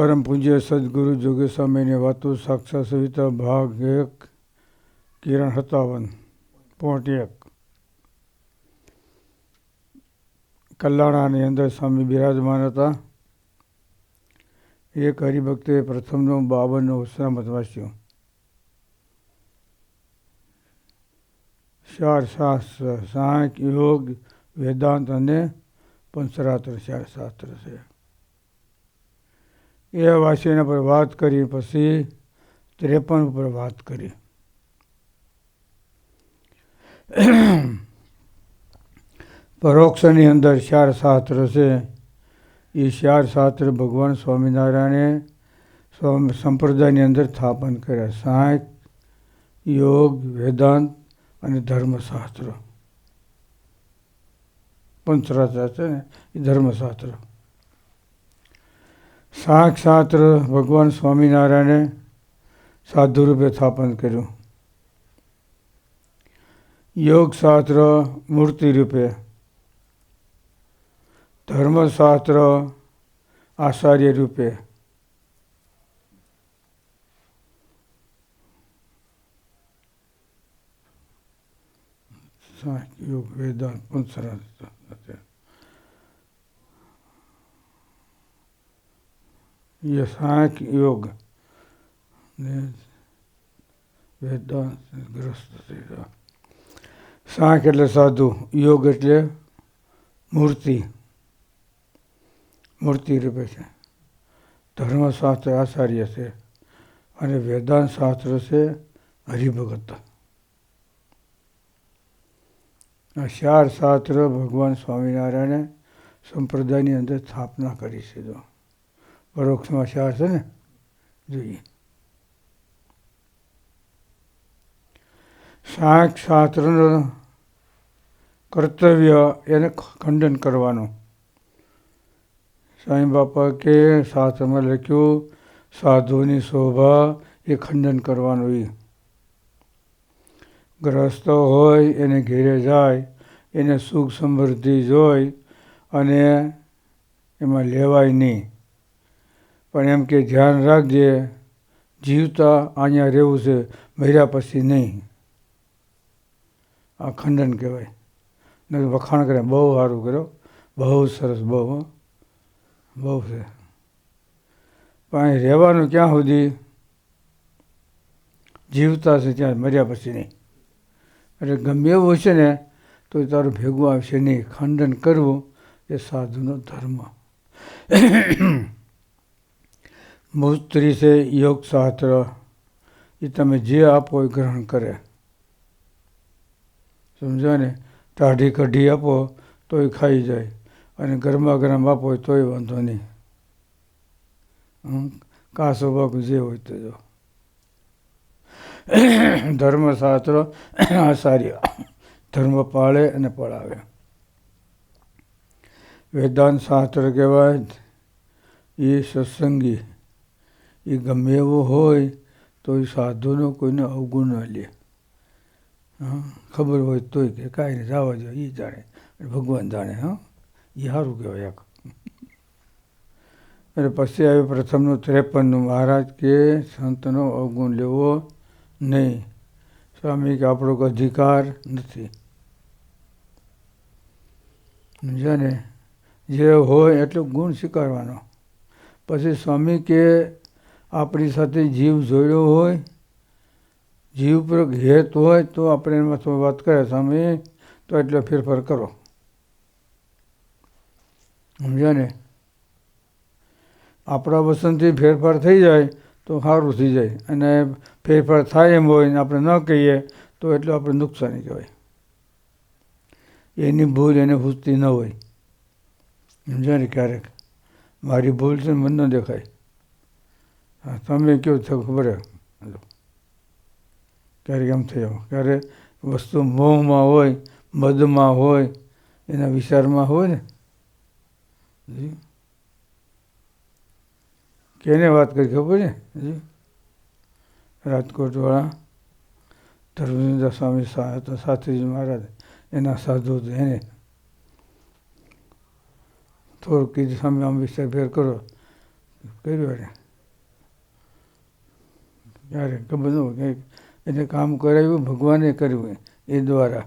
પરમ પૂજ્ય સદગુરુ જોગી સ્વામીની વાતો સાક્ષાત સવિતા ભાગ એક, કિરણ સત્તાવન પોઈન્ટ એક. કલ્લાણાની અંદર સ્વામી બિરાજમાન હતા. એક હરિભક્તે પ્રથમનો બાવનનો ઉત્સાહમત વાંચ્યો. ચાર શાસ્ત્ર સાંખ યોગ, વેદાંત અને પંચરાત્ર ચાર શાસ્ત્ર છે. એ વાસીના પર વાત કરી, પછી ત્રેપન ઉપર વાત કરી. પરોક્ષની અંદર ચાર શાસ્ત્ર છે. એ ચાર શાસ્ત્ર ભગવાન સ્વામિનારાયણે સ્વામી, સંપ્રદાયની અંદર સ્થાપન કર્યા. સાહિત્ય યોગ, વેદાંત અને ધર્મશાસ્ત્ર. પંચરાચાર છે ને, એ ધર્મશાસ્ત્ર. શાસ્ત્ર ભગવાન સ્વામિનારાયણે સાધુ રૂપે સ્થાપન કર્યું. યોગ શાસ્ત્ર મૂર્તિ રૂપે ધર્મશાસ્ત્ર આચાર્ય રૂપે યોગ વેદાંત પણ ये યશાક યોગ ને વેદાંત ગ્રસ્ત થઈ ગયા શાક એટલે સાધુ, યોગ એટલે મૂર્તિ। મૂર્તિ રૂપે છે। ધર્મશાસ્ત્ર આચાર્ય છે અને વેદાંત શાસ્ત્ર છે હરિભગત। આ ચાર શાસ્ત્ર ભગવાન સ્વામિનારાયણે સંપ્રદાયની અંદર સ્થાપના કરી છે જો। પરોક્ષમાં ચાર છે ને જોઈએ શાસ્ત્રનું કર્તવ્ય એને ખંડન કરવાનું. સ્વામી બાપા કે શાસ્ત્રમાં લખ્યું, સાધુની શોભા એ ખંડન કરવાનું એ ગ્રસ્ત હોય એને ઘેરે જાય, એને સુખ સમૃદ્ધિ જોઈ અને એમાં લેવાય નહીં. પણ એમ કે ધ્યાન રાખજે, જીવતા અહીંયા રહેવું છે, મર્યા પછી નહીં. આ ખંડન કહેવાય. નહીં વખાણ કરે, બહુ સારું કર્યો બહુ સરસ, બહુ બહુ છે. પણ રહેવાનું ક્યાં સુધી? જીવતા છે ત્યાં, મર્યા પછી નહીં. એટલે ગમે એવું હશે ને તો તારું ભેગું આવશે નહીં. ખંડન કરવું એ સાધુનો ધર્મ. મૂત્રી છે યોગ શાસ્ત્ર, એ તમે જે આપો એ ગ્રહણ કરે. સમજો ને? ટાઢી કઢી આપો, તોય ખાઈ જાય. અને ગરમા ગરમ આપો, તોય વાંધો નહીં. કાસો બાકુ જે હોય તો જો ધર્મશાસ્ત્ર આચાર્ય. ધર્મ પાળે અને પળાવે વેદાંત શાસ્ત્ર કહેવાય એ સત્સંગી. એ ગમે એવો હોય, તો એ સાધુનો કોઈને અવગુણ ન લે. ખબર હોય તોય કે કાંઈ નહીં જવા જો એ જાણે ભગવાન જાણે, હા. એ સારું કહેવાય એક અને પછી આવ્યો પ્રથમનું ત્રેપનનું, મહારાજ કે સંતનો અવગુણ લેવો નહીં. સ્વામી કે આપણો અધિકાર નથી. સમજ્યા ને જે હોય એટલો ગુણ સ્વીકારવાનો. પછી સ્વામી કે આપણી સાથે જીવ જોડ્યો હોય, જીવ પર હેત હોય તો આપણે એમાં થોડી વાત કરે સામે તો એટલો ફેરફાર કરો. સમજ્યા ને? આપણા વસનથી ફેરફાર થઈ જાય તો સારું થઈ જાય, અને ફેરફાર થાય એમ હોય ને આપણે ન કહીએ તો એટલું આપણે નુકસાની કહેવાય. એની ભૂલ એને પૂછતી ન હોય. સમજાય ને ક્યારેક? મારી ભૂલ છે મન ન દેખાય. તમે કેવું તો ખબર ક્યારેક એમ થયો ક્યારે વસ્તુ મોહમાં હોય મદમાં હોય એના વિચારમાં હોય ને કેને વાત કરી ખબર છે જી રાજકોટવાળા ધર્મેન્દ્ર સ્વામી શાસ્ત્રીજી મહારાજ એના સાધુ એને થોડુંક કીધું સામે આમ વિસ્તાર ફેર કરો કર્યું ક્યારે કે બધું એને કામ કરાવ્યું, ભગવાને કર્યું એ દ્વારા.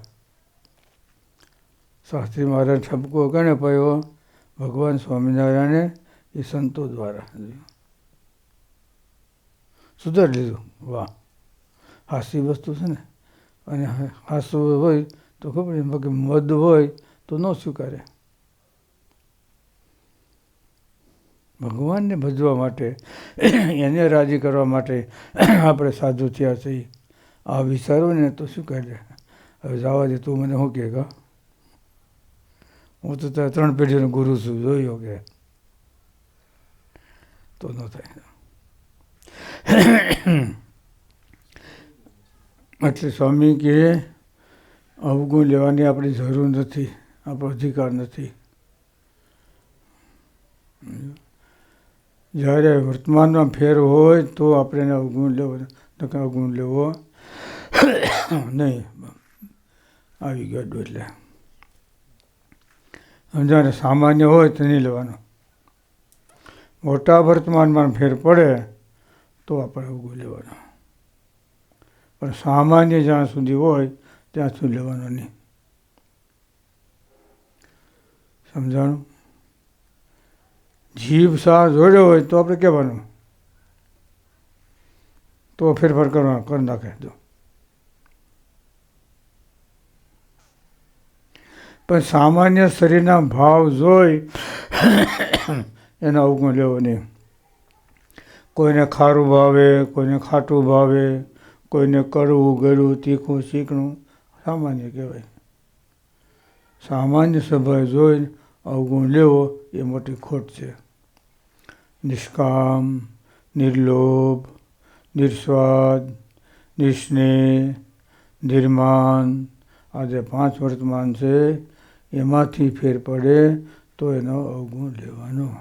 શાસ્ત્રી મહારાજ ઠપકો કોને પડ્યો ભગવાન સ્વામિનારાયણે એ સંતો દ્વારા સુધારી લીધું. વાહ. હાસ્ય વસ્તુ છે ને. અને હાસ્ય હોય તો ખબર બાકી મદ હોય તો ન સ્વીકારે. ભગવાનને ભજવા માટે, એને રાજી કરવા માટે આપણે સાધુ થયા છીએ. આ વિચારોને તો શું કરે હવે જવા દે, તું મને શું કહે કા હું તો ત્યાં ત્રણ પેઢીનો ગુરુ છું, જોયો કે. તો ન થાય. એટલે સ્વામી કે અવગુણ લેવાની આપણી જરૂર નથી, આપણો અધિકાર નથી. જ્યારે વર્તમાનમાં ફેર હોય તો આપણે એને અવગુણ લેવો નકર અવગુણ લેવો. નહીં, આવી ગયો એટલે. જ્યારે સામાન્ય હોય તો નહીં લેવાનો. મોટા વર્તમાનમાં ફેર પડે તો આપણે અવગુણ લેવાનો. પણ સામાન્ય જ્યાં સુધી હોય, ત્યાં સુધી લેવાનો નહીં. સમજાણું? જીભ સા જોડ્યો હોય તો આપણે કહેવાનું. તો ફેરફાર કરવાનો કરી નાખે, જો. પણ સામાન્ય શરીરના ભાવ જોઈ એનો અવગુણ લેવો નહીં. કોઈને ખારું ભાવે, કોઈને ખાટું ભાવે, કોઈને કડવું, ગળું, તીખું, ચીકણું, સામાન્ય કહેવાય. સામાન્ય સ્વભાવ જોઈને અવગુણ લેવો એ મોટી ખોટ છે. નિષ્કામ, નિર્લોભ નિસ્વાદ નિસ્નેહ નિર્માન આ જે પાંચ વર્તમાન છે, એમાંથી ફેર પડે તો એનો અવગુણ લેવાનો.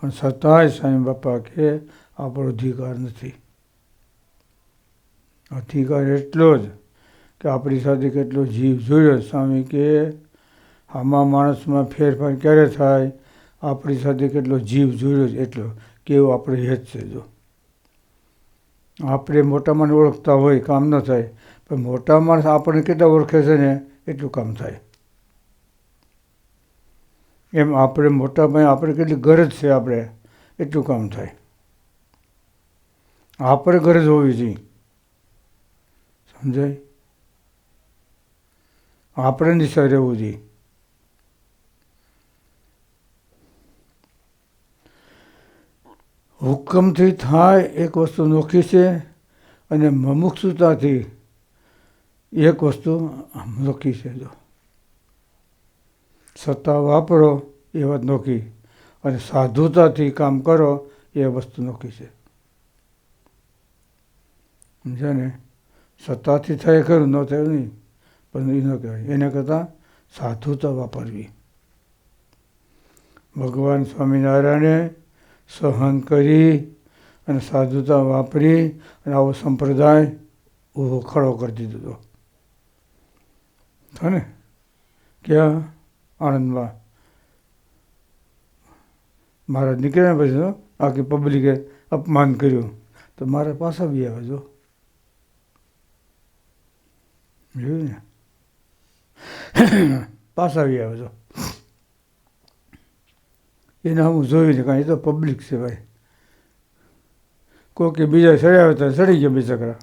પણ છતાંય સ્વામી બાપા કે આપણો અધિકાર નથી. અધિકાર એટલો જ કે આપણી સાથે કેટલો જીવ જોયો, સ્વામી કે આમાં માણસમાં ફેરફાર ક્યારે થાય? આપણી સાથે કેટલો જીવ જોયો છે એટલો, કેવો આપણે હેત છે જો. આપણે મોટા માણસ ઓળખતા હોય, કામ ન થાય, પણ મોટા માણસ આપણને કેટલા ઓળખે છે ને, એટલું કામ થાય. એમ આપણે મોટા ભાઈ આપણે કેટલી ગરજ છે આપણે, એટલું કામ થાય. આપણે ગરજ હોવી જોઈએ. સમજાય? આપણે નિશાળ રહેવું જોઈએ. હુકમથી થાય એક વસ્તુ નોખી છે અને મમુક્ષુતાથી એક વસ્તુ નોખી છે જો. સત્તા વાપરો એ વાત નોખી અને સાધુતાથી કામ કરો એ વસ્તુ નોખી છે. સમજ્યા ને સત્તાથી થાય ખરું, ન થયું નહીં, પણ એ ન કહેવાય. એને કરતાં સાધુતા વાપરવી. ભગવાન સ્વામિનારાયણે સહન કરી અને સાધુતા વાપરી અને આવો સંપ્રદાય ઊભો ખડો કરી દીધો હતો. ને ક્યાં? આણંદમાં. મહારાજ નીકળ્યા પછી આખી પબ્લિકે અપમાન કર્યું. તો મારા પાછા બી આવે જો. જોયું ને? પાછા બી આવે જો. એને હું જોયું નહીં, કારણ એ તો પબ્લિક છે ભાઈ. કોકે બીજા ચડ્યા હતા ચડી ગયા બે ચકરા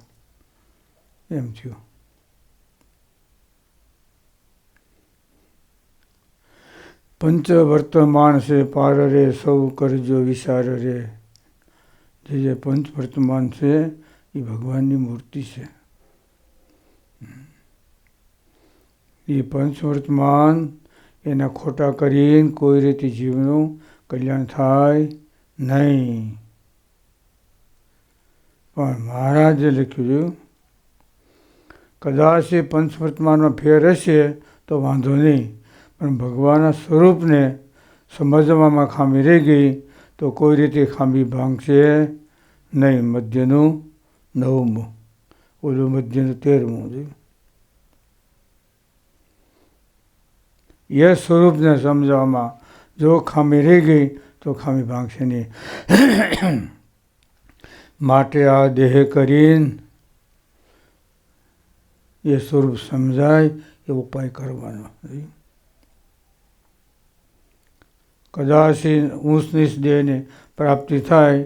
એમ થયું. પંચ વર્તમાન છે પાર રે સૌ કરજો વિચાર રે જે જે પંચ વર્તમાન છે, એ ભગવાનની મૂર્તિ છે. એ પંચ વર્તમાન એના ખોટા કરીને કોઈ રીતે જીવનું કલ્યાણ થાય નહીં. પણ મહારાજે લખ્યું છે, કદાચ એ પંચવર્તમાનમાં ફેર હશે તો વાંધો નહીં, પણ ભગવાનના સ્વરૂપને સમજવામાં ખામી રહી ગઈ તો કોઈ રીતે ખામી ભાંગશે નહીં. મધ્યનું નવમું, ઓલું મધ્યનું તેરમું જોયું એ સ્વરૂપને સમજવામાં જો ખામી રહી ગઈ, તો ખામી ભાંગશે નહીં માટે આ દેહ કરીને એ સ્વરૂપ સમજાય, એ ઉપાય કરવાનો. કદાચ ઊંચ નીચ દેહને પ્રાપ્તિ થાય,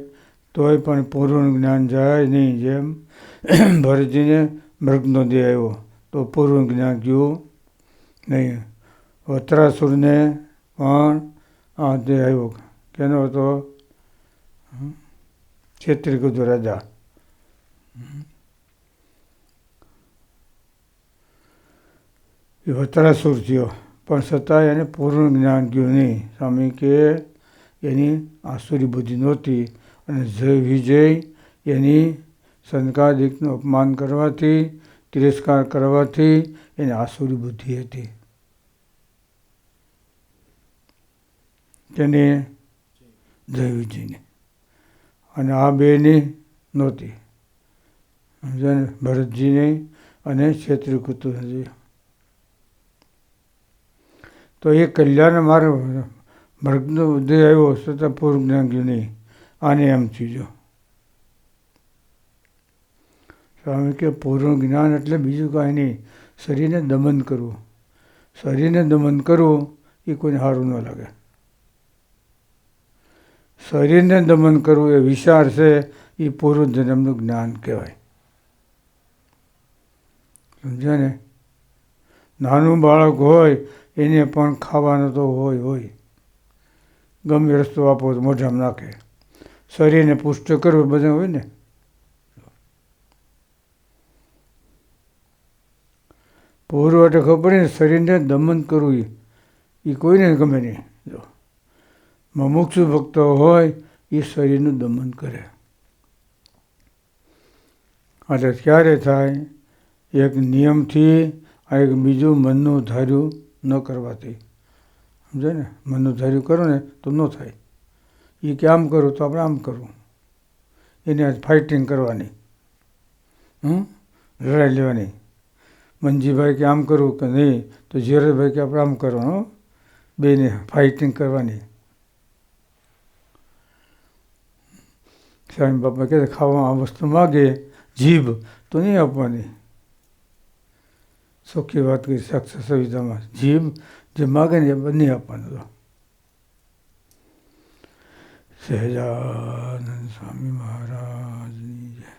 તોય પણ પૂર્ણ જ્ઞાન જાય નહીં. જેમ ભરતજીને મૃગનો દેહ આવ્યો, તો પૂર્ણ જ્ઞાન ગયું નહીં. વત્રાસુરને પણ આ દેહ આવ્યો. કેનો હતો? ક્ષેત્રિકુદ રાજા. એ વતરાસુર થયો. પણ છતાંય એને પૂર્ણ જ્ઞાન ગયું નહીં. સ્વામી કે, એની આસુરી બુદ્ધિ નહોતી અને જય વિજય એની સંકાદિકનું અપમાન કરવાથી, તિરસ્કાર કરવાથી એની આસુરી બુદ્ધિ હતી. તેને જયુજીને અને આ બેની નહોતી. ભરતજીને અને ક્ષેત્રી કુતુજી તો એ કલ્યાણ મારો મૃગનો ઉદય આવ્યો છતાં પૂર્વ જ્ઞાન નહીં આને એમ થયું સ્વામી કે પૂર્ણ જ્ઞાન એટલે બીજું કાંઈ નહીં. શરીરને દમન કરવું. શરીરને દમન કરવું એ કોઈને સારું ન લાગે. શરીરને દમન કરવું એ વિચાર છે એ પૂર્વ જન્મનું જ્ઞાન કહેવાય. સમજ્યા ને? નાનું બાળક હોય, એને પણ ખાવાનું તો હોય હોય. ગમે રસ્તો આપો તો મોઢામાં નાખે. શરીરને પુષ્ટ કરવું બધા હોય ને? પૂર્વ એટલે ખબર ને, શરીરને દમન કરવું એ કોઈને ગમે નહીં. જો. મમુક્ષુ ભક્તો હોય, એ શરીરનું દમન કરે. એટલે ક્યારે થાય, એક નિયમથી આ એક બીજું મનનું ધાર્યું ન કરવાથી. સમજે ને? મનનું ધાર્યું કરો ને, તો ન થાય. એ કે આમ કરું તો આપણે આમ કરવું એને ફાઇટિંગ કરવાની. હમ? લડાઈ લેવાની. મંજીભાઈ કે આમ કરવું કે નહીં, તો ઝેરભાઈ કે આપણે આમ કરવાનું બેને ફાઇટિંગ કરવાની. સ્વામી બાપા કહે ખાવામાં આ વસ્તુ માગે, જીભ તો નહીં આપવાની. સોખી વાત કરી સાક્ષર સંહિતામાં જીભ જે માગે ને એ નહીં આપવાનું તો. સહેજાનંદ સ્વામી મહારાજની જય.